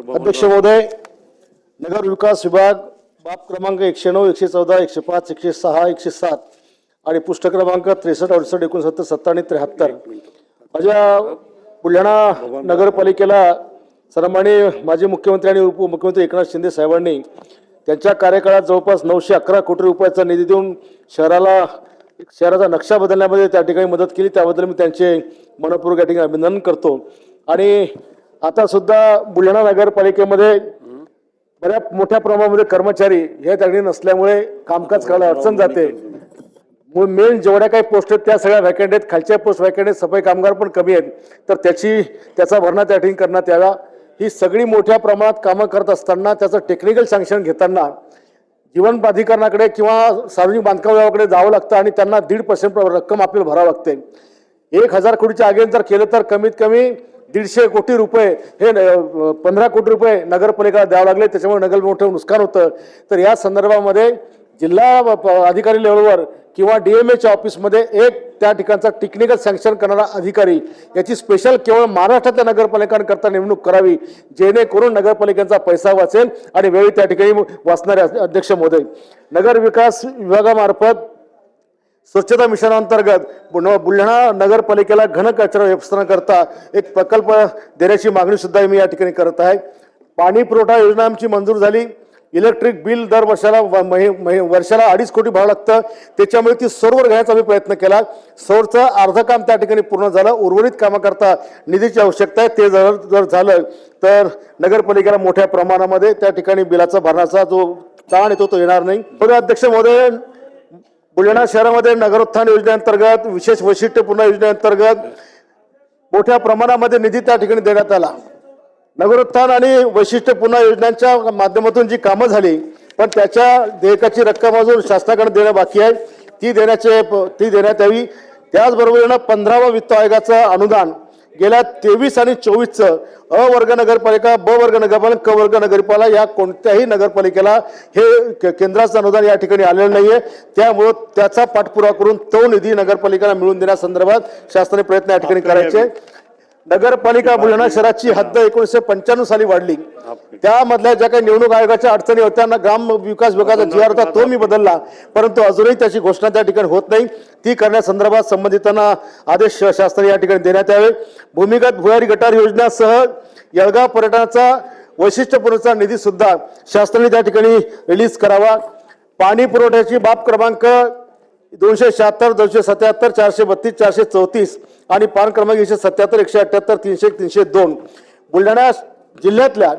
अध्यक्ष महोदय नगर विकास विभाग बाब क्रमांक एकशे नऊ एकशे चौदा एकशे पाच एकशे सहा एकशे सात आणि पृष्ठ क्रमांक त्रेसष्ट अडुसष्ट एकोणसत्तर सत्तर आणि त्र्याहत्तर. माझ्या बुलढाणा नगरपालिकेला सन्माननीय माजी मुख्यमंत्री आणि उपमुख्यमंत्री एकनाथ शिंदे साहेबांनी त्यांच्या कार्यकाळात जवळपास नऊशे अकरा कोटी रुपयाचा निधी देऊन शहराला शहराचा नक्षा बदलण्यामध्ये त्या ठिकाणी मदत केली. त्याबद्दल मी त्यांचे मनपूर्वक या ठिकाणी अभिनंदन करतो. आणि आता सुद्धा बुलढाणा नगरपालिकेमध्ये बऱ्या मोठ्या प्रमाणामध्ये कर्मचारी हे ठिकाणी नसल्यामुळे कामकाज करायला अडचण जाते. मेन जेवढ्या काही पोस्ट आहेत त्या सगळ्या व्हॅकंट आहेत. खालच्या पोस्ट व्हॅकंट आहेत. सफाई कामगार पण कमी आहेत. तर त्याची त्याचा भरणा त्या ठिकाणी करण्यात यावा. ही सगळी मोठ्या प्रमाणात कामं करत असताना त्याचं टेक्निकल सँक्शन घेताना जीवन प्राधिकरणाकडे किंवा सार्वजनिक बांधकाम विभागाकडे जावं लागतं आणि त्यांना दीड पर्सेंट रक्कम आपल्याला भरावं लागते. एक हजार कोटीच्या आगेन जर केलं तर कमीत कमी दीडशे कोटी रुपये हे न- पंधरा कोटी रुपये नगरपालिकेला द्यावं लागले त्याच्यामुळे नगर मोठं नुकसान होतं. तर या संदर्भामध्ये जिल्हा प- अधिकारी लेवलवर किंवा डी एम एच्या ऑफिसमध्ये एक त्या ठिकाणचा टेक्निकल सँक्शन करणारा अधिकारी याची स्पेशल केवळ महाराष्ट्रातल्या नगरपालिकांकरता नेमणूक करावी जेणेकरून नगरपालिकांचा पैसा वाचेल आणि वेळी त्या ठिकाणी वाचणारे अध्यक्ष महोदय. नगर विकास विभागामार्फत स्वच्छता मिशन अंतर्गत बुलढाणा नगरपालिकेला घन कचरा व्यवस्थानाकरता एक प्रकल्प देण्याची मागणी सुद्धा मी या ठिकाणी करत आहे. पाणी पुरवठा योजना आमची मंजूर झाली. इलेक्ट्रिक बिल दर वर्षाला व- महि- वर्षाला अडीच कोटी भरावं लागतं. त्याच्यामुळे ती सौरवर घेण्याचा आम्ही प्रयत्न केला. सौरचं अर्ध काम त्या ठिकाणी पूर्ण झालं. उर्वरित कामाकरता निधीची आवश्यकता आहे. ते जर जर झालं तर नगरपालिकेला मोठ्या प्रमाणामध्ये त्या ठिकाणी बिलाचा भरण्याचा जो ताण येतो तो येणार नाही. बघा अध्यक्ष महोदय बुलढाणा शहरामध्ये नगरोत्थान योजनेअंतर्गत विशेष वैशिष्ट्यपूर्ण योजनेअंतर्गत मोठ्या प्रमाणामध्ये निधी त्या ठिकाणी देण्यात आला. नगरोत्थान आणि वैशिष्ट्यपूर्ण योजनांच्या माध्यमातून जी कामं झाली पण त्याच्या देयकाची रक्कम अजून शासनाकडे देणं बाकी आहे. ती देण्याचे ती देण्यात यावी. त्याचबरोबर पंधरावा वित्त आयोगाचं अनुदान गेल्या तेवीस आणि चोवीसचं अ वर्ग नगरपालिका ब वर्ग नगरपालिका क वर्ग नगरपालिका या कोणत्याही नगरपालिकेला हे केंद्राचं अनुदान या ठिकाणी आलेलं नाहीये. त्यामुळं त्याचा पाठपुरावा करून तो निधी नगरपालिकेला मिळवून देण्यासंदर्भात शासनाने प्रयत्न या ठिकाणी करायचे. नगरपालिका बुलढाणा शहराची हद्द एकोणीसशे पंच्याण्णव साली वाढली. त्यामधल्या ज्या काही निवडणूक आयोगाच्या अडचणी होत्या ना ग्राम विकास विभागाचा जी आर होता तो मी बदलला. परंतु अजूनही त्याची घोषणा त्या ठिकाणी होत नाही. ती करण्यासंदर्भात संबंधितांना आदेश शासनाने या ठिकाणी देण्यात यावे. भूमिगत भुयारी गटार योजनासह येळगाव पर्यटनाचा वैशिष्ट्यपूर्णचा निधी सुद्धा शासनाने त्या ठिकाणी रिलीज करावा. पाणी पुरवठ्याची बाब क्रमांक दोनशे शहात्तर दोनशे सत्याहत्तर चारशे बत्तीस चारशे चौतीस आणि पान क्रमांक एकशे सत्याहत्तर एकशे अठ्ठ्याहत्तर तीनशे एक, तीनशे दोन. बुलढाणा जिल्ह्यातल्या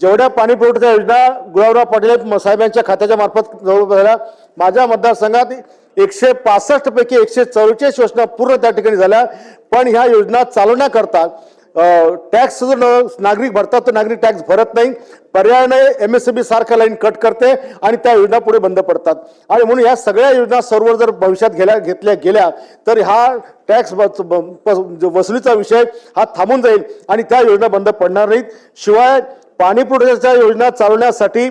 जेवढ्या पाणी पुरवठ्याच्या योजना गुलाबराव पाटील साहेबांच्या खात्याच्या मार्फत झाल्या. माझ्या मतदारसंघात एकशे पासष्ट पैकी एकशे चौवेचाळीस योजना पूर्ण त्या ठिकाणी झाल्या. पण ह्या योजना चालवण्याकरता टॅक्स जो न- नागरिक भरतात तो नागरिक टॅक्स भरत नाही. पर्यायाने एम एस बी सारख्या लाईन कट करते आणि त्या योजना पुढे बंद पडतात. आणि म्हणून या सगळ्या योजना सर्व जर भविष्यात गेल्या घेतल्या गेल्या तर हा टॅक्स वसुलीचा विषय हा थांबून जाईल आणि त्या योजना बंद पडणार नाहीत. शिवाय पाणी पुरवठ्याच्या योजना चालवण्यासाठी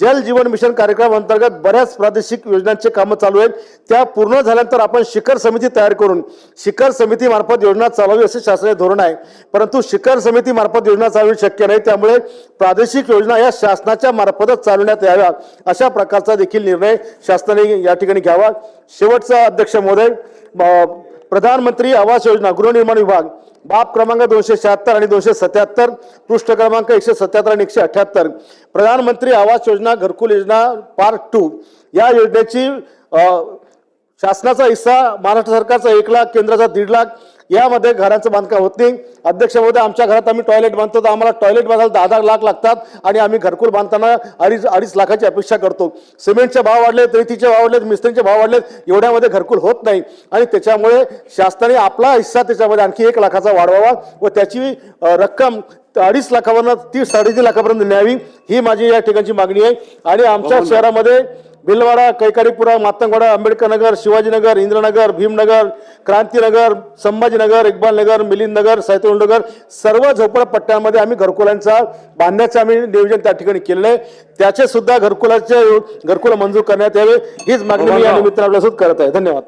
जल जीवन मिशन कार्यक्रम अंतर्गत बऱ्याच प्रादेशिक योजनांचे कामं चालू आहेत. त्या पूर्ण झाल्यानंतर आपण शिखर समिती तयार करून शिखर समितीमार्फत योजना चालवावी असे शासनाचे धोरण आहे. परंतु शिखर समितीमार्फत योजना चालवणे शक्य नाही. त्यामुळे प्रादेशिक योजना या शासनाच्या मार्फतच चालवण्यात याव्या अशा प्रकारचा देखील निर्णय शासनाने या ठिकाणी घ्यावा. शेवटचा अध्यक्ष महोदय प्रधानमंत्री आवास योजना गृहनिर्माण विभाग बाब क्रमांक दोनशे शहात्तर आणि दोनशे सत्याहत्तर पृष्ठ क्रमांक एकशे सत्याहत्तर आणि एकशे अठ्याहत्तर. प्रधानमंत्री आवास योजना घरकुल योजना पार्ट टू. या योजनेची शासनाचा हिस्सा महाराष्ट्र सरकारचा एक लाख केंद्राचा दीड लाख यामध्ये घरांचं बांधकाम होत नाही. अध्यक्ष महोदय आमच्या घरात आम्ही टॉयलेट बांधतो तर आम्हाला टॉयलेट बांधायला दहा दहा लाख लागतात आणि आम्ही घरकुल बांधताना अडीच अडीच लाखाची अपेक्षा करतो. सिमेंटचे भाव वाढलेत रेतीचे भाव वाढलेत मिस्त्रीचे भाव वाढलेत एवढ्यामध्ये घरकुल होत नाही. आणि त्याच्यामुळे शासनाने आपला हिस्सा त्याच्यामध्ये आणखी एक लाखाचा वाढवावा व त्याची रक्कम अडीच लाखावरनं तीस साडेतीन लाखापर्यंत न्यावी ही माझी या ठिकाणची मागणी आहे. आणि आमच्या शहरामध्ये भिलवाडा कैकारीपुरा मातंगवाडा आंबेडकर नगर शिवाजीनगर इंद्रनगर भीमनगर क्रांतीनगर संभाजीनगर इक्बाल नगर मिलिंद नगर साहित्यनगर सर्व झोपडपट्ट्यांमध्ये आम्ही घरकुलांचा बांधण्याचं आम्ही नियोजन त्या ठिकाणी केलेलं आहे. त्याचे सुद्धा घरकुलाचे घरकुलं मंजूर करण्यात यावे. हीच मागणी मी या निमित्तानं आपल्यासोबत करत आहे. धन्यवाद.